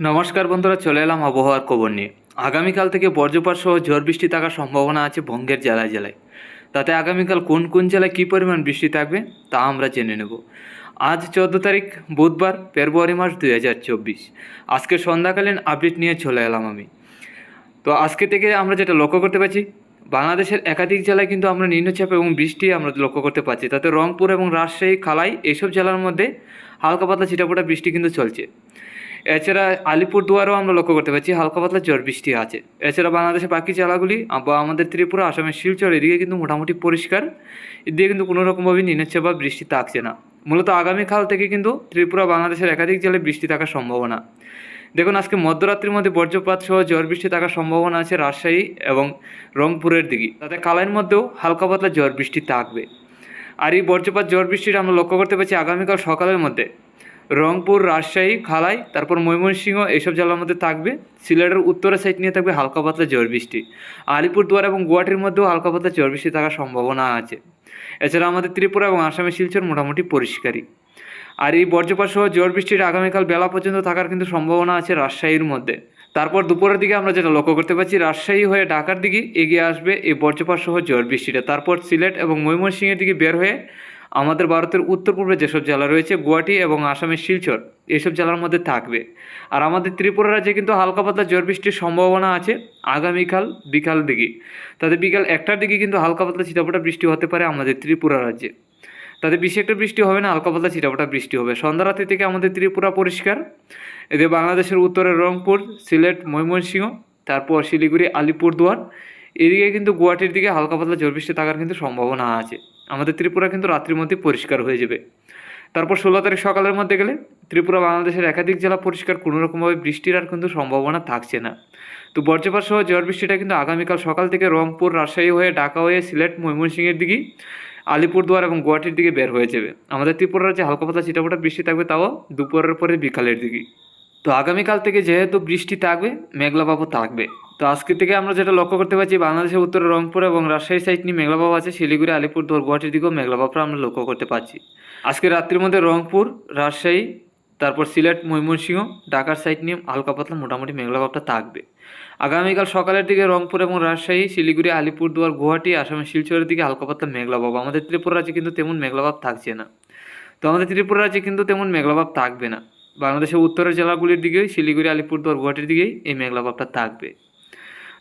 নমস্কার বন্ধুরা, চলে এলাম আবহাওয়ার খবর নিয়ে। আগামীকাল থেকে বজ্রপাত সহ ঝড় বৃষ্টি থাকার সম্ভাবনা আছে বঙ্গের জেলায় জেলায়। তাতে আগামীকাল কোন কোন জেলায় কী পরিমাণ বৃষ্টি থাকবে, তা আমরা জেনে নেব। আজ চোদ্দ তারিখ, বুধবার, ফেব্রুয়ারি মাস দুই হাজার চব্বিশ। আজকে সন্ধ্যাকালীন আপডেট নিয়ে চলে এলাম আমি। তো আজকে থেকে আমরা যেটা লক্ষ্য করতে পারছি, বাংলাদেশের একাধিক জেলায় কিন্তু আমরা নিম্নচাপ এবং বৃষ্টি আমরা লক্ষ্য করতে পারছি। তাতে রংপুর এবং রাজশাহী, খালাই এইসব জেলার মধ্যে হালকা পাতলা ছিটাফোটা বৃষ্টি কিন্তু চলছে। এছাড়া আলিপুরদুয়ারও আমরা লক্ষ্য করতে পারছি, হালকা পাতলা ঝড় বৃষ্টি আছে। এছাড়া বাংলাদেশের বাকি জেলাগুলি বা আমাদের ত্রিপুরা, আসামের শিলচর, এদিকে কিন্তু মোটামুটি পরিষ্কার। এদিকে কিন্তু কোনো রকমভাবে বা বৃষ্টি থাকছে না। মূলত আগামীকাল থেকে কিন্তু ত্রিপুরা, বাংলাদেশের একাধিক জেলায় বৃষ্টি থাকার সম্ভাবনা। দেখুন, আজকে মধ্যরাত্রির মধ্যে বজ্রপাত সহ ঝড় বৃষ্টি থাকার সম্ভাবনা আছে রাজশাহী এবং রংপুরের দিকে। তাতে কালাইয়ের মধ্যেও হালকা পাতলা ঝড় বৃষ্টি থাকবে। আর এই বজ্রপাত, ঝড় বৃষ্টিটা আমরা লক্ষ্য করতে পারছি আগামীকাল সকালের মধ্যে। রংপুর, রাজশাহী, খালাই, তারপর ময়মনসিংহ এইসব জেলার মধ্যে থাকবে। সিলেটের উত্তরের সাইড নিয়ে থাকবে হালকা পাতলা ঝড় বৃষ্টি। আলিপুরদুয়ার এবং গুয়াহাটির মধ্যেও হালকা পাতলা ঝড় বৃষ্টি থাকার সম্ভাবনা আছে। এছাড়া আমাদের ত্রিপুরা এবং আসামের শিলচর মোটামুটি পরিষ্কারই। আর এই বজ্রপাত সহ ঝড় বৃষ্টির আগামীকাল বেলা পর্যন্ত থাকার কিন্তু সম্ভাবনা আছে রাজশাহীর মধ্যে। তারপর দুপুরের দিকে আমরা যেটা লক্ষ্য করতে পারছি, রাজশাহী হয়ে ঢাকার দিকে এগিয়ে আসবে এই বজ্রপাত সহ ঝড় বৃষ্টিটা। তারপর সিলেট এবং ময়মনসিংহের দিকে বের হয়ে আমাদের ভারতের উত্তর পূর্বে যেসব জেলা রয়েছে, গুয়াহাটি এবং আসামের শিলচর এইসব জেলার মধ্যে থাকবে। আর আমাদের ত্রিপুরা রাজ্যে কিন্তু হালকা পাতলা ঝড় বৃষ্টির সম্ভাবনা আছে আগামীকাল বিকাল দিকে। তাতে বিকাল একটার দিকে কিন্তু হালকা পাতলা ছিটাফোটা বৃষ্টি হতে পারে আমাদের ত্রিপুরা রাজ্যে। তাতে বেশি একটা বৃষ্টি হবে না, হালকা পাতলা ছিটাফোটা বৃষ্টি হবে। সন্ধ্যা রাত্রি থেকে আমাদের ত্রিপুরা পরিষ্কার। এদের বাংলাদেশের উত্তরে রংপুর, সিলেট, ময়মনসিংহ, তারপর শিলিগুড়ি, আলিপুরদুয়ার এদিকে কিন্তু গুয়াহাটির দিকে হালকা পাতলা ঝড় বৃষ্টি থাকার কিন্তু সম্ভাবনা আছে। আমাদের ত্রিপুরা কিন্তু রাত্রির মধ্যে পরিষ্কার হয়ে যাবে। তারপর ষোলো তারিখ সকালের মধ্যে গেলে ত্রিপুরা, বাংলাদেশের একাধিক জেলা পরিষ্কার কোনো রকমভাবে বৃষ্টির আর কিন্তু সম্ভাবনা থাকছে না। তো বজ্রপাত সহ ঝড় বৃষ্টিটা কিন্তু আগামীকাল সকাল থেকে রংপুর, রাজশাহী হয়ে ঢাকা হয়ে সিলেট, ময়মনসিংহের দিকে আলিপুরদুয়ার এবং গুয়াহাটির দিকে বের হয়ে যাবে। আমাদের ত্রিপুরার যে হালকা পাতলা ছিটাফোটা বৃষ্টি থাকবে তাও দুপুরের পরে বিকালের দিকে। তো আগামীকাল থেকে যেহেতু বৃষ্টি থাকবে মেঘলাভাবও থাকবে। তো আজকে থেকে আমরা যেটা লক্ষ্য করতে পারছি, বাংলাদেশের উত্তরে রংপুর এবং রাজশাহী সাইড নিয়ে মেঘলাভাব আছে, শিলিগুড়ি আলিপুরদুয়ার গুয়াহাটির দিকেও মেঘলাভাবটা আমরা লক্ষ্য করতে পারছি। আজকে রাত্রির মধ্যে রংপুর, রাজশাহী, তারপর সিলেট, ময়মনসিংহ, ঢাকার সাইড নিয়ে হালকা পাতলা মোটামুটি মেঘলাভাবটা থাকবে। আগামীকাল সকালের দিকে রংপুর এবং রাজশাহী, শিলিগুড়ি আলিপুরদুয়ার গুয়াহাটি, আসামের শিলচরের দিকে হালকা পাতলা মেঘলাভাব। আমাদের ত্রিপুরা রাজ্যে কিন্তু তেমন মেঘলাভাব থাকছে না। তো আমাদের ত্রিপুরা রাজ্যে কিন্তু তেমন মেঘলাভাব থাকবে না। বাংলাদেশের উত্তরের জেলাগুলির দিকেই, শিলিগুড়ি আলিপুরদুয়ার গুয়াহাটির দিকেই এই মেঘলাভাবটা থাকবে।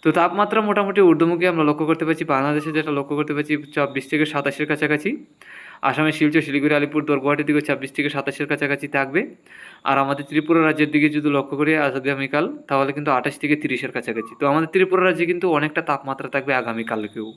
তো তাপমাত্রা মোটামুটি ঊর্ধ্বমুখী আমরা লক্ষ্য করতে পারছি। বাংলাদেশে যেটা লক্ষ্য করতে পারছি চব্বিশ থেকে সাতাশের কাছাকাছি। আসামের শিলচর, শিলিগুড়ি আলিপুরদুয়ার গুয়াহাটির দিকে ছাব্বিশ থেকে সাতাশের কাছাকাছি থাকবে। আর আমাদের ত্রিপুরা রাজ্যের দিকে যদি লক্ষ্য করি আগামীকাল, তাহলে কিন্তু আঠাশ থেকে তিরিশের কাছাকাছি। তো আমাদের ত্রিপুরা রাজ্যে কিন্তু অনেকটা তাপমাত্রা থাকবে আগামীকালকেও।